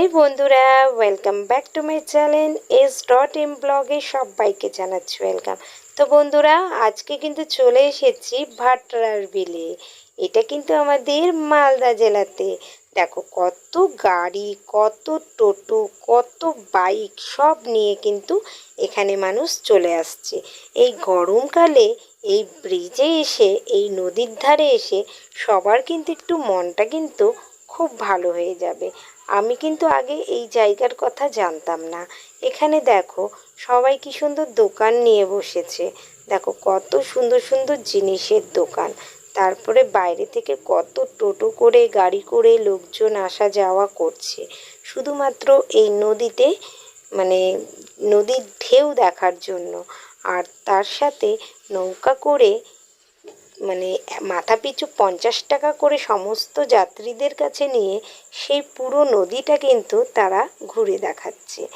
এই বন্ধুরা welcome back to my channel S dot M ব্লগে সবাইকে জানাচ্ছি ওয়েলকাম তো বন্ধুরা, আজকে কিন্তু চলে এসেছি ভাটরার বিলে। এটা কিন্তু আমাদের মালদা জেলাতে। দেখো, কত গাড়ি, কত টোটো, কত বাইক, সব নিয়ে কিন্তু এখানে মানুষ চলে আসছে। এই গরমকালে, এই ব্রিজে এসে, এই নদীর ধারে এসে সবার কিন্তু একটু মনটা কিন্তু খুব ভালো হয়ে যাবে। আমি কিন্তু আগে এই জায়গার কথা জানতাম না। এখানে দেখো, সবাই কি সুন্দর দোকান নিয়ে বসেছে। দেখো, কত সুন্দর সুন্দর জিনিসের দোকান। তারপরে বাইরে থেকে কত টোটো করে, গাড়ি করে লোকজন আসা যাওয়া করছে। শুধুমাত্র এই নদীতে মানে নদীর ঢেউ দেখার জন্য। আর তার সাথে নৌকা করে মানে মাথা পিছু পঞ্চাশ টাকা করে সমস্ত যাত্রীদের কাছে নিয়ে সেই পুরো নদীটা কিন্তু তারা ঘুরে দেখাচ্ছে।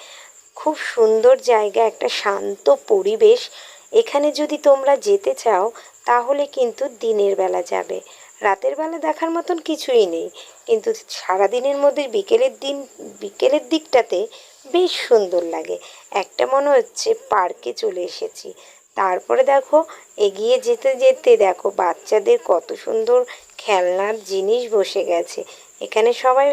খুব সুন্দর জায়গা, একটা শান্ত পরিবেশ। এখানে যদি তোমরা যেতে চাও, তাহলে কিন্তু দিনের বেলা যাবে। রাতের বেলা দেখার মতন কিছুই নেই। কিন্তু সারাদিনের মধ্যে বিকেলের দিন, বিকেলের দিকটাতে বেশ সুন্দর লাগে। একটা মনে হচ্ছে পার্কে চলে এসেছি। তারপরে দেখো, এগিয়ে যেতে যেতে দেখো বাচ্চাদের কত সুন্দর খেলনার জিনিস বসে গেছে। এখানে সবাই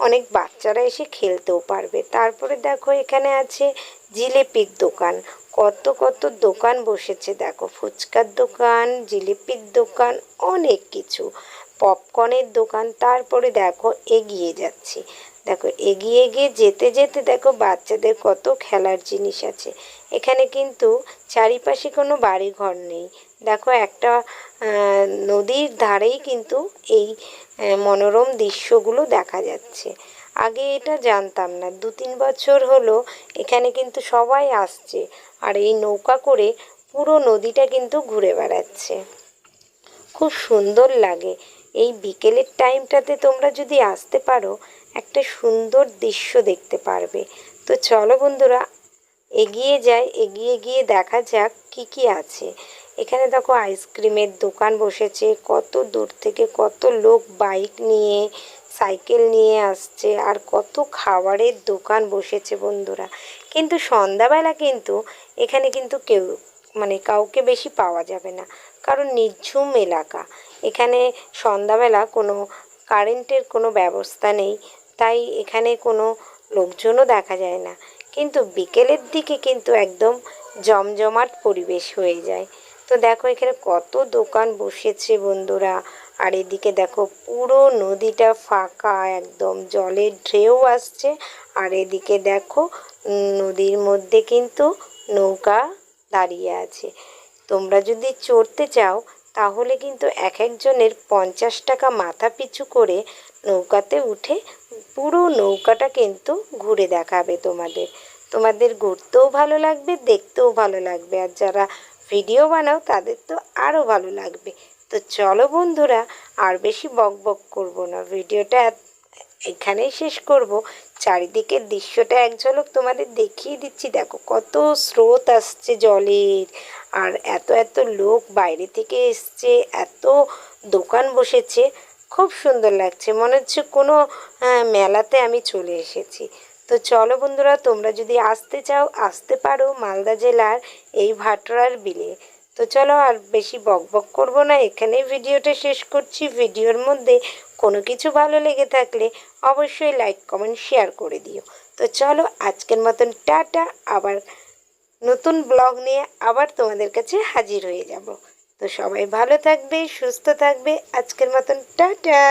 অনেক বাচ্চারা এসে খেলতেও পারবে। তারপরে দেখো এখানে আছে জিলেপির দোকান। কত কত দোকান বসেছে দেখো। ফুচকার দোকান, জিলিপির দোকান, অনেক কিছু। পপকর্নের দোকান, তারপরে দেখো এগিয়ে যাচ্ছি। দেখো, এগিয়ে গিয়ে যেতে যেতে দেখো বাচ্চাদের কত খেলার জিনিস আছে। এখানে কিন্তু চারিপাশে কোনো বাড়ি ঘর নেই। দেখো একটা নদীর ধারেই কিন্তু এই মনোরম দৃশ্যগুলো দেখা যাচ্ছে। আগে এটা জানতাম না। দু তিন বছর হলো এখানে কিন্তু সবাই আসছে আর এই নৌকা করে পুরো নদীটা কিন্তু ঘুরে বেড়াচ্ছে। খুব সুন্দর লাগে। এই বিকেলের টাইমটাতে তোমরা যদি আসতে পারো একটা সুন্দর দৃশ্য দেখতে পারবে। তো চলো বন্ধুরা, এগিয়ে যাই, এগিয়ে গিয়ে দেখা যাক কি কি আছে। এখানে দেখো আইসক্রিমের দোকান বসেছে, কত দূর থেকে কত লোক বাইক নিয়ে, সাইকেল নিয়ে আসছে আর কত খাবারের দোকান বসেছে বন্ধুরা। কিন্তু সন্ধ্যাবেলা কিন্তু এখানে কিন্তু কেউ মানে কাউকে বেশি পাওয়া যাবে না, কারণ নির্ঝুম এলাকা। এখানে সন্ধ্যাবেলা কোনো কারেন্টের কোনো ব্যবস্থা নেই তাই এখানে কোনো লোকজনও দেখা যায় না। কিন্তু বিকেলের দিকে কিন্তু একদম জমজমাট পরিবেশ হয়ে যায়। তো দেখো এখানে কত দোকান বসেছে বন্ধুরা। আর এদিকে দেখো পুরো নদীটা ফাঁকা, একদম জলের ঢেউ আসছে। আর এদিকে দেখো নদীর মধ্যে কিন্তু নৌকা দাঁড়িয়ে আছে। তোমরা যদি চড়তে চাও তাহলে কিন্তু এক একজনের পঞ্চাশ টাকা মাথা পিছু করে নৌকাতে উঠে পুরো নৌকাটা কিন্তু ঘুরে দেখাবে তোমাদের। তোমাদের ঘুরতেও ভালো লাগবে, দেখতেও ভালো লাগবে। আর যারা ভিডিও বানাও, তাদের তো আরও ভালো লাগবে। তো চলো বন্ধুরা, আর বেশি বক বক করব না। ভিডিওটা এখানেই শেষ করব। চারিদিকের দৃশ্যটা এক ঝলক তোমাদের দেখিয়ে দিচ্ছি। দেখো কত স্রোত আসছে জলের। আর এত এত লোক বাইরে থেকে এসছে, এত দোকান বসেছে। খুব সুন্দর লাগছে। মনে হচ্ছে কোনো মেলাতে আমি চলে এসেছি। তো চলো বন্ধুরা, তোমরা যদি আসতে চাও, আসতে পারো মালদা জেলার এই ভাটরার বিলে। তো চলো আর বেশি বক বক করব না এখানে ভিডিওটা শেষ করছি। ভিডিওর মধ্যে কোনো কিছু ভালো লেগে থাকলে অবশ্যই লাইক, কমেন্ট, শেয়ার করে দিও। তো চলো আজকের মতন টাটা, আবার নতুন ব্লগ নিয়ে আবার তোমাদের কাছে হাজির হয়ে যাব। তো সবাই ভালো থাকবে, সুস্থ থাকবে, আজকের মতন টাটা।